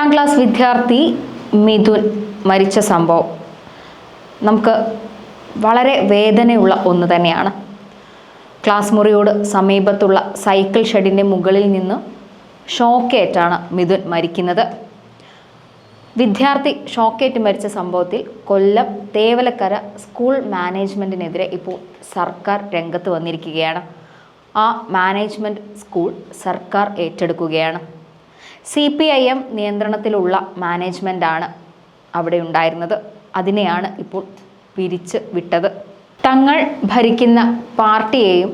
എട്ടാം ക്ലാസ് വിദ്യാർത്ഥി മിഥുൻ മരിച്ച സംഭവം നമുക്ക് വളരെ വേദനയുള്ള ഒന്ന് തന്നെയാണ്. ക്ലാസ് മുറിയോട് സമീപത്തുള്ള സൈക്കിൾ ഷെഡിന്റെ മുകളിൽ നിന്ന് ഷോക്കേറ്റാണ് മിഥുൻ മരിക്കുന്നത്. വിദ്യാർത്ഥി ഷോക്കേറ്റ് മരിച്ച സംഭവത്തിൽ കൊല്ലം തേവലക്കര സ്കൂൾ മാനേജ്മെന്റിനെതിരെ ഇപ്പോൾ സർക്കാർ രംഗത്ത് വന്നിരിക്കുകയാണ്. ആ മാനേജ്മെന്റ് സ്കൂൾ സർക്കാർ ഏറ്റെടുക്കുകയാണ്. സി പി ഐ എം നിയന്ത്രണത്തിലുള്ള മാനേജ്മെന്റാണ് അവിടെ ഉണ്ടായിരുന്നത്. അതിനെയാണ് ഇപ്പോൾ പിരിച്ചു വിട്ടത്. തങ്ങൾ ഭരിക്കുന്ന പാർട്ടിയെയും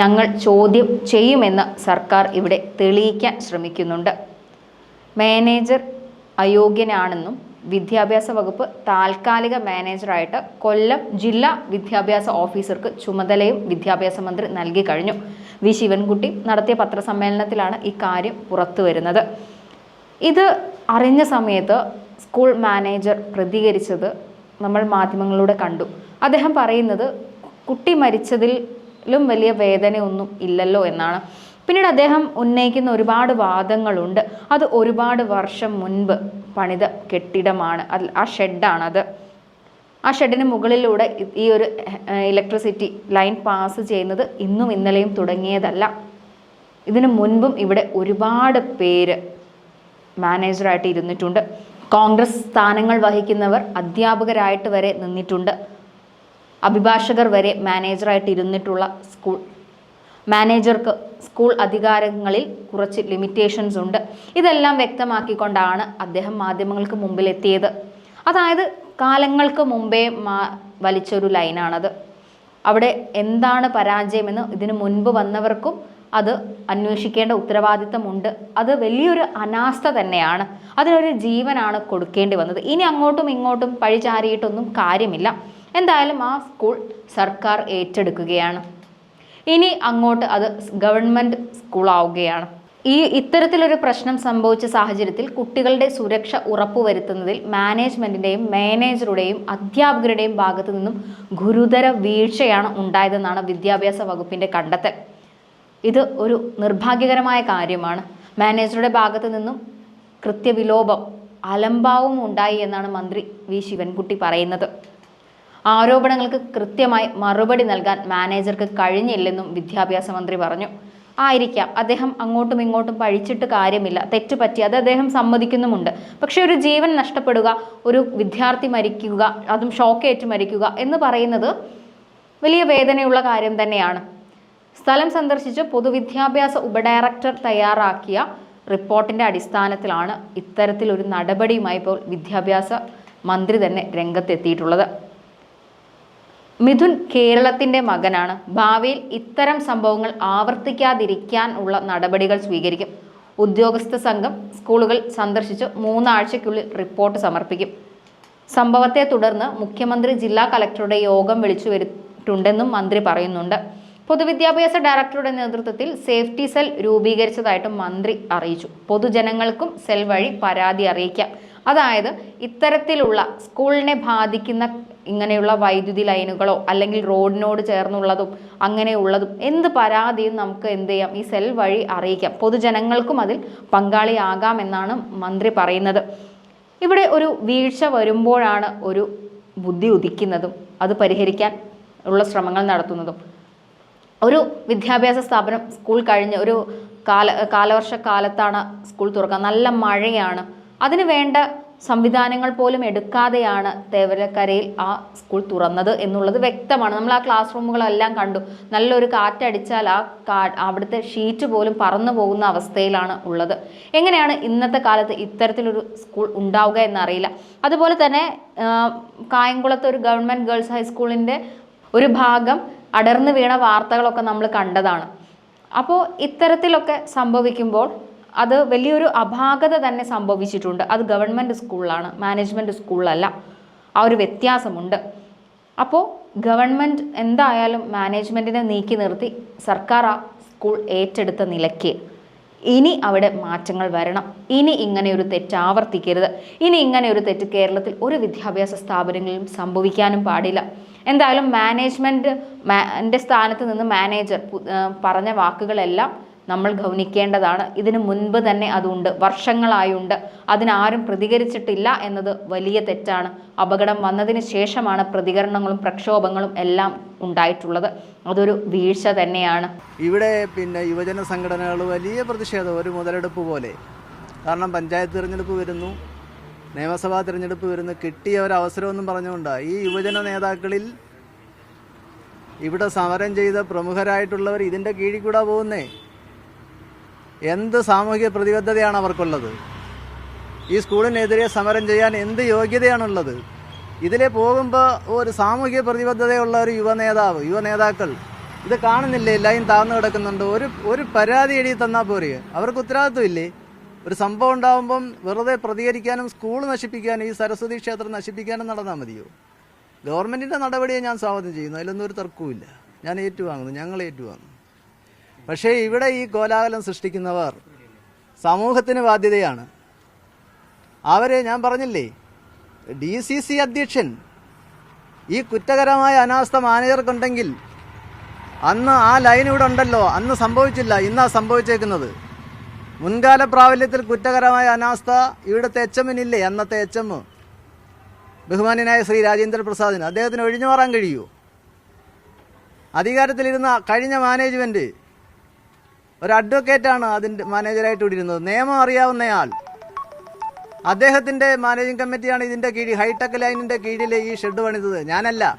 ഞങ്ങൾ ചോദ്യം ചെയ്യുമെന്ന് സർക്കാർ ഇവിടെ തെളിയിക്കാൻ ശ്രമിക്കുന്നുണ്ട്. മാനേജർ അയോഗ്യനാണെന്നും വിദ്യാഭ്യാസ വകുപ്പ് താൽക്കാലിക മാനേജറായിട്ട് കൊല്ലം ജില്ലാ വിദ്യാഭ്യാസ ഓഫീസർക്ക് ചുമതലയും വിദ്യാഭ്യാസ മന്ത്രി നൽകി കഴിഞ്ഞു. വി ശിവൻകുട്ടി നടത്തിയ പത്രസമ്മേളനത്തിലാണ് ഇക്കാര്യം പുറത്തു വരുന്നത്. ഇത് അറിഞ്ഞ സമയത്ത് സ്കൂൾ മാനേജർ പ്രതികരിച്ചത് നമ്മൾ മാധ്യമങ്ങളിലൂടെ കണ്ടു. അദ്ദേഹം പറയുന്നത് കുട്ടി മരിച്ചതിലും വലിയ വേദനയൊന്നും ഇല്ലല്ലോ എന്നാണ്. പിന്നീട് അദ്ദേഹം ഉന്നയിക്കുന്ന ഒരുപാട് വാദങ്ങളുണ്ട്. അത് ഒരുപാട് വർഷം മുൻപ് പണിത കെട്ടിടമാണ്. ആ ഷെഡാണത്. ആ ഷെഡിന് മുകളിലൂടെ ഈ ഒരു ഇലക്ട്രിസിറ്റി ലൈൻ പാസ് ചെയ്യുന്നത് ഇന്നും ഇന്നലെയും തുടങ്ങിയതല്ല. ഇതിനു മുൻപും ഇവിടെ ഒരുപാട് പേര് മാനേജറായിട്ട് ഇരുന്നിട്ടുണ്ട്. കോൺഗ്രസ് സ്ഥാനങ്ങൾ വഹിക്കുന്നവർ അധ്യാപകരായിട്ട് വരെ നിന്നിട്ടുണ്ട്. അഭിഭാഷകർ വരെ മാനേജറായിട്ട് ഇരുന്നിട്ടുള്ള സ്കൂൾ മാനേജർക്ക് സ്കൂൾ അധികാരങ്ങളിൽ കുറച്ച് ലിമിറ്റേഷൻസ് ഉണ്ട്. ഇതെല്ലാം വ്യക്തമാക്കിക്കൊണ്ടാണ് അദ്ദേഹം മാധ്യമങ്ങൾക്ക് മുമ്പിലെത്തിയത്. അതായത് കാലങ്ങൾക്ക് മുമ്പേ മാ വലിച്ചൊരു ലൈനാണത്. അവിടെ എന്താണ് പരാജയമെന്ന് ഇതിനു മുൻപ് വന്നവർക്കും അത് അന്വേഷിക്കേണ്ട ഉത്തരവാദിത്തമുണ്ട്. അത് വലിയൊരു അനാസ്ഥ തന്നെയാണ്. അതിനൊരു ജീവനാണ് കൊടുക്കേണ്ടി വന്നത്. ഇനി അങ്ങോട്ടും ഇങ്ങോട്ടും പഴിചാരിയിട്ടൊന്നും കാര്യമില്ല. എന്തായാലും ആ സ്കൂൾ സർക്കാർ ഏറ്റെടുക്കുകയാണ്. ഇനി അങ്ങോട്ട് അത് ഗവൺമെന്റ് സ്കൂളാവുകയാണ്. ഈ ഇത്തരത്തിലൊരു പ്രശ്നം സംഭവിച്ച സാഹചര്യത്തിൽ കുട്ടികളുടെ സുരക്ഷ ഉറപ്പുവരുത്തുന്നതിൽ മാനേജ്മെന്റിന്റെയും മാനേജറുടെയും അധ്യാപകരുടെയും ഭാഗത്തു നിന്നും ഗുരുതര വീഴ്ചയാണ് ഉണ്ടായതെന്നാണ് വിദ്യാഭ്യാസ വകുപ്പിന്റെ കണ്ടെത്തൽ. ഇത് ഒരു നിർഭാഗ്യകരമായ കാര്യമാണ്. മാനേജറുടെ ഭാഗത്തു നിന്നും കൃത്യവിലോപം അലംഭാവവും ഉണ്ടായി എന്നാണ് മന്ത്രി വി. ശിവൻകുട്ടി പറയുന്നത്. ആരോപണങ്ങൾക്ക് കൃത്യമായി മറുപടി നൽകാൻ മാനേജർക്ക് കഴിഞ്ഞില്ലെന്നും വിദ്യാഭ്യാസ മന്ത്രി പറഞ്ഞു. ആയിരിക്കാം. അദ്ദേഹം അങ്ങോട്ടും ഇങ്ങോട്ടും പഴിച്ചിട്ട് കാര്യമില്ല. തെറ്റ് പറ്റി അത് അദ്ദേഹം സമ്മതിക്കുന്നുമുണ്ട്. പക്ഷേ ഒരു ജീവൻ നഷ്ടപ്പെടുക ഒരു വിദ്യാർത്ഥി മരിക്കുക അതും ഷോക്കേറ്റ് മരിക്കുക എന്ന് പറയുന്നത് വലിയ വേദനയുള്ള കാര്യം തന്നെയാണ്. സ്ഥലം സന്ദർശിച്ച് പൊതുവിദ്യാഭ്യാസ ഉപഡയറക്ടർ തയ്യാറാക്കിയ റിപ്പോർട്ടിന്റെ അടിസ്ഥാനത്തിലാണ് ഇത്തരത്തിലൊരു നടപടിയുമായി ഇപ്പോൾ വിദ്യാഭ്യാസ മന്ത്രി തന്നെ രംഗത്തെത്തിയിട്ടുള്ളത്. മിഥുൻ കേരളത്തിന്റെ മകനാണ്. ഭാവിയിൽ ഇത്തരം സംഭവങ്ങൾ ആവർത്തിക്കാതിരിക്കാൻ ഉള്ള നടപടികൾ സ്വീകരിക്കും. ഉദ്യോഗസ്ഥ സംഘം സ്കൂളുകൾ സന്ദർശിച്ച് മൂന്നാഴ്ചയ്ക്കുള്ളിൽ റിപ്പോർട്ട് സമർപ്പിക്കും. സംഭവത്തെ തുടർന്ന് മുഖ്യമന്ത്രി ജില്ലാ കലക്ടറുടെ യോഗം വിളിച്ചു വരുത്തുണ്ടെന്നും മന്ത്രി പറയുന്നുണ്ട്. പൊതുവിദ്യാഭ്യാസ ഡയറക്ടറുടെ നേതൃത്വത്തിൽ സേഫ്റ്റി സെൽ രൂപീകരിച്ചതായിട്ടും മന്ത്രി അറിയിച്ചു. പൊതുജനങ്ങൾക്കും സെൽ വഴി പരാതി അറിയിക്കാം. അതായത് ഇത്തരത്തിലുള്ള സ്കൂളിനെ ബാധിക്കുന്ന ഇങ്ങനെയുള്ള വൈദ്യുതി ലൈനുകളോ അല്ലെങ്കിൽ റോഡിനോട് ചേർന്നുള്ളതും അങ്ങനെയുള്ളതും എന്ത് പരാതിയും നമുക്ക് എന്ത് ചെയ്യാം? ഈ സെൽ വഴി അറിയിക്കാം. പൊതുജനങ്ങൾക്കും അതിൽ പങ്കാളിയാകാം എന്നാണ് മന്ത്രി പറയുന്നത്. ഇവിടെ ഒരു വീഴ്ച വരുമ്പോഴാണ് ഒരു ബുദ്ധി ഉദിക്കുന്നതും അത് പരിഹരിക്കാൻ ഉള്ള ശ്രമങ്ങൾ നടത്തുന്നതും. ഒരു വിദ്യാഭ്യാസ സ്ഥാപനം സ്കൂൾ കഴിഞ്ഞ് ഒരു കാല കാലവർഷ കാലത്താണ് സ്കൂൾ തുറക്കുക. നല്ല മഴയാണ്. അതിന് വേണ്ട സംവിധാനങ്ങൾ പോലും എടുക്കാതെയാണ് തേവരക്കരയിൽ ആ സ്കൂൾ തുറന്നത് എന്നുള്ളത് വ്യക്തമാണ്. നമ്മൾ ആ ക്ലാസ് റൂമുകളെല്ലാം കണ്ടു. നല്ലൊരു കാറ്റടിച്ചാൽ ആ കാ അവിടുത്തെ ഷീറ്റ് പോലും പറന്നു പോകുന്ന അവസ്ഥയിലാണ് ഉള്ളത്. എങ്ങനെയാണ് ഇന്നത്തെ കാലത്ത് ഇത്തരത്തിലൊരു സ്കൂൾ ഉണ്ടാവുക എന്നറിയില്ല. അതുപോലെ തന്നെ കായംകുളത്ത് ഒരു ഗവൺമെന്റ് ഗേൾസ് ഹൈസ്കൂളിന്റെ ഒരു ഭാഗം അടർന്നു വീണ വാർത്തകളൊക്കെ നമ്മൾ കണ്ടതാണ്. അപ്പോൾ ഇത്തരത്തിലൊക്കെ സംഭവിക്കുമ്പോൾ അത് വലിയൊരു അപാകത തന്നെ സംഭവിച്ചിട്ടുണ്ട്. അത് ഗവൺമെന്റ് സ്കൂളിലാണ് മാനേജ്മെന്റ് സ്കൂളിലല്ല. ആ ഒരു വ്യത്യാസമുണ്ട്. അപ്പോൾ ഗവൺമെന്റ് എന്തായാലും മാനേജ്മെന്റിനെ നീക്കി നിർത്തി സർക്കാർ ആ സ്കൂൾ ഏറ്റെടുത്ത നിലയ്ക്ക് ഇനി അവിടെ മാറ്റങ്ങൾ വരണം. ഇനി ഇങ്ങനെ ഒരു തെറ്റ് ആവർത്തിക്കരുത്. ഇനി ഇങ്ങനെ ഒരു തെറ്റ് കേരളത്തിൽ ഒരു വിദ്യാഭ്യാസ സ്ഥാപനങ്ങളിലും സംഭവിക്കാനും പാടില്ല. എന്തായാലും മാനേജ്മെന്റ് എന്റെ സ്ഥാനത്ത് നിന്ന് മാനേജർ പറഞ്ഞ വാക്കുകളെല്ലാം നമ്മൾ ഗൗനിക്കേണ്ടതാണ്. ഇതിനു മുൻപ് തന്നെ അതുണ്ട്. വർഷങ്ങളായുണ്ട്. അതിനാരും പ്രതികരിച്ചിട്ടില്ല എന്നത് വലിയ തെറ്റാണ്. അപകടം വന്നതിന് ശേഷമാണ് പ്രതികരണങ്ങളും പ്രക്ഷോഭങ്ങളും എല്ലാം ഉണ്ടായിട്ടുള്ളത്. അതൊരു വീഴ്ച തന്നെയാണ്. ഇവിടെ പിന്നെ യുവജന സംഘടനകൾ വലിയ പ്രതിഷേധം ഒരു മുതലെടുപ്പ് പോലെ. കാരണം പഞ്ചായത്ത് തിരഞ്ഞെടുപ്പ് വരുന്നു. നിയമസഭാ തിരഞ്ഞെടുപ്പ് വരുന്നു. കിട്ടിയ ഒരു അവസരമെന്നും പറഞ്ഞുകൊണ്ടാണ് ഈ യുവജന നേതാക്കളിൽ ഇവിടെ സമരം ചെയ്ത പ്രമുഖരായിട്ടുള്ളവർ ഇതിന്റെ കീഴിൽ കൂടെ പോകുന്നേ. എന്ത് സാമൂഹിക പ്രതിബദ്ധതയാണ് അവർക്കുള്ളത്? ഈ സ്കൂളിനെതിരെ സമരം ചെയ്യാൻ എന്ത് യോഗ്യതയാണുള്ളത്? ഇതിലെ പോകുമ്പോൾ ഒരു സാമൂഹിക പ്രതിബദ്ധതയുള്ള ഒരു യുവ നേതാവ് യുവ നേതാക്കൾ ഇത് കാണുന്നില്ലേ? ലൈൻ താഴ്ന്നു കിടക്കുന്നുണ്ട്. ഒരു ഒരു പരാതി എഴുതി തന്നാൽ പോരെ? അവർക്ക് ഉത്തരവാദിത്വമില്ലേ ഒരു സംഭവം ഉണ്ടാകുമ്പം വെറുതെ പ്രതികരിക്കാനും സ്കൂൾ നശിപ്പിക്കാനും ഈ സരസ്വതി ക്ഷേത്രം നശിപ്പിക്കാനും നടന്നാൽ മതിയോ? ഗവൺമെന്റിന്റെ നടപടിയെ ഞാൻ സ്വാഗതം ചെയ്യുന്നു. അതിലൊന്നും ഒരു തർക്കവുമില്ല. ഞാൻ ഏറ്റുവാങ്ങുന്നു. ഞങ്ങൾ ഏറ്റുവാങ്ങുന്നു. പക്ഷേ ഇവിടെ ഈ കോലാഹലം സൃഷ്ടിക്കുന്നവർ സമൂഹത്തിന് ബാധ്യതയാണ്. അവരെ ഞാൻ പറഞ്ഞില്ലേ ഡി സി സി അധ്യക്ഷൻ ഈ കുറ്റകരമായ അനാസ്ഥ മാനേജർക്കുണ്ടെങ്കിൽ അന്ന് ആ ലൈൻ ഇവിടെ ഉണ്ടല്ലോ അന്ന് സംഭവിച്ചില്ല ഇന്നാ സംഭവിച്ചേക്കുന്നത്. മുൻകാല പ്രാബല്യത്തിൽ കുറ്റകരമായ അനാസ്ഥ ഇവിടുത്തെ എച്ച് എമ്മിനില്ലേ അന്നത്തെ എച്ച് എം ബഹുമാന്യനായ ശ്രീ രാജേന്ദ്ര പ്രസാദിന് അദ്ദേഹത്തിന് ഒഴിഞ്ഞു മാറാൻ കഴിയുമോ അധികാരത്തിലിരുന്ന കഴിഞ്ഞ മാനേജ്മെന്റ് ഒരു അഡ്വക്കേറ്റാണ് അതിന്റെ മാനേജറായിട്ട് ഇവിടെ ഇരുന്നത്. നിയമം അറിയാവുന്നയാൾ അദ്ദേഹത്തിന്റെ മാനേജിംഗ് കമ്മിറ്റിയാണ് ഇതിന്റെ കീഴിൽ ഹൈടെക് ലൈനിന്റെ കീഴിൽ ഈ ഷെഡ് പണിതത്. ഞാനല്ല.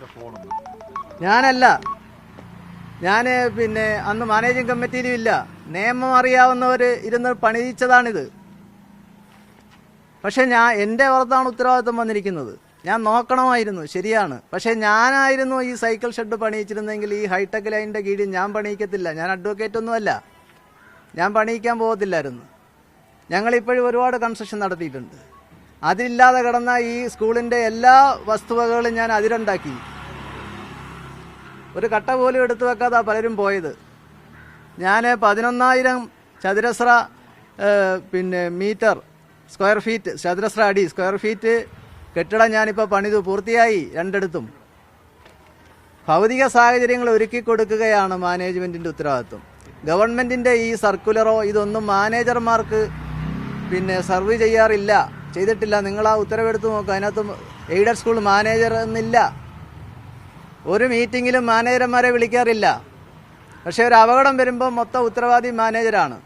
ഞാനല്ല. ഞാൻ പിന്നെ അന്ന് മാനേജിംഗ് കമ്മിറ്റിയിലും ഇല്ല. നിയമം അറിയാവുന്നവർ ഇരുന്ന് പണിയിച്ചതാണിത്. പക്ഷെ ഞാൻ എന്റെ പുറത്താണ് ഉത്തരവാദിത്വം വന്നിരിക്കുന്നത്. ഞാൻ നോക്കണമായിരുന്നു ശരിയാണ്. പക്ഷെ ഞാനായിരുന്നു ഈ സൈക്കിൾ ഷെഡ് പണിയിച്ചിരുന്നെങ്കിൽ ഈ ഹൈടെക് ലൈനിന്റെ കീഴിൽ ഞാൻ പണിയിക്കത്തില്ല. ഞാൻ അഡ്വക്കേറ്റ് ഒന്നുമല്ല. ഞാൻ പണിയിക്കാൻ പോകത്തില്ലായിരുന്നു. ഞങ്ങളിപ്പോഴും ഒരുപാട് കൺസ്ട്രക്ഷൻ നടത്തിയിട്ടുണ്ട്. അതില്ലാതെ കിടന്ന ഈ സ്കൂളിന്റെ എല്ലാ വസ്തുവകകളും ഞാൻ അതിരുണ്ടാക്കി. ഒരു കട്ട പോലും എടുത്തു വെക്കാതെ പലരും പോയത്. ഞാൻ പതിനൊന്നായിരം ചതുരശ്ര പിന്നെ മീറ്റർ സ്ക്വയർ ഫീറ്റ് ചതുരശ്ര അടി സ്ക്വയർ ഫീറ്റ് കെട്ടിടം ഞാനിപ്പോൾ പണിതു പൂർത്തിയായി രണ്ടിടത്തും. ഭൗതിക സാഹചര്യങ്ങൾ ഒരുക്കി കൊടുക്കുകയാണ് മാനേജ്മെന്റിന്റെ ഉത്തരവാദിത്വം. ഗവൺമെന്റിന്റെ ഈ സർക്കുലറോ ഇതൊന്നും മാനേജർമാർക്ക് പിന്നെ സർവ് ചെയ്യാറില്ല. ചെയ്തിട്ടില്ല. നിങ്ങൾ ആ ഉത്തരവെടുത്ത് നോക്കുക അതിനകത്ത് എയ്ഡഡ് സ്കൂൾ മാനേജർ എന്നില്ല. ഒരു മീറ്റിങ്ങിലും മാനേജർമാരെ വിളിക്കാറില്ല. പക്ഷേ ഒരു അപകടം വരുമ്പോൾ മൊത്തം ഉത്തരവാദി മാനേജരാണ്.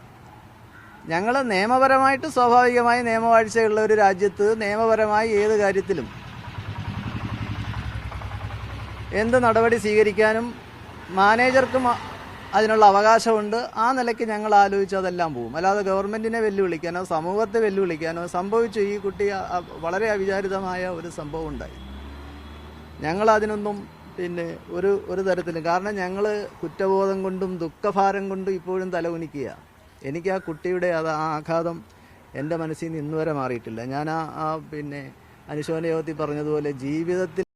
ഞങ്ങൾ നിയമപരമായിട്ട് സ്വാഭാവികമായി നിയമവാഴ്ചയുള്ള ഒരു രാജ്യത്ത് നിയമപരമായി ഏത് കാര്യത്തിലും എന്ത് നടപടി സ്വീകരിക്കാനും മാനേജർക്കും അതിനുള്ള അവകാശമുണ്ട്. ആ നിലയ്ക്ക് ഞങ്ങൾ ആലോചിച്ച് അതെല്ലാം പോകും. അല്ലാതെ ഗവൺമെന്റിനെ വെല്ലുവിളിക്കാനോ സമൂഹത്തെ വെല്ലുവിളിക്കാനോ സംഭവിച്ചു ഈ കുട്ടി വളരെ അവിചാരിതമായ ഒരു സംഭവം ഉണ്ടായി. ഞങ്ങൾ അതിനൊന്നും പിന്നെ ഒരു ഒരു തരത്തിലും കാരണം ഞങ്ങൾ കുറ്റബോധം കൊണ്ടും ദുഃഖഭാരം കൊണ്ടും ഇപ്പോഴും തലകുനിക്കുക. എനിക്ക് ആ കുട്ടിയുടെ അത് ആ ആഘാതം എന്റെ മനസ്സിൽ നിന്ന് ഇന്നുവരെ മാറിയിട്ടില്ല. ഞാൻ ആ പിന്നെ അനുശോചന യോഗത്തിൽ പറഞ്ഞതുപോലെ ജീവിതത്തിൽ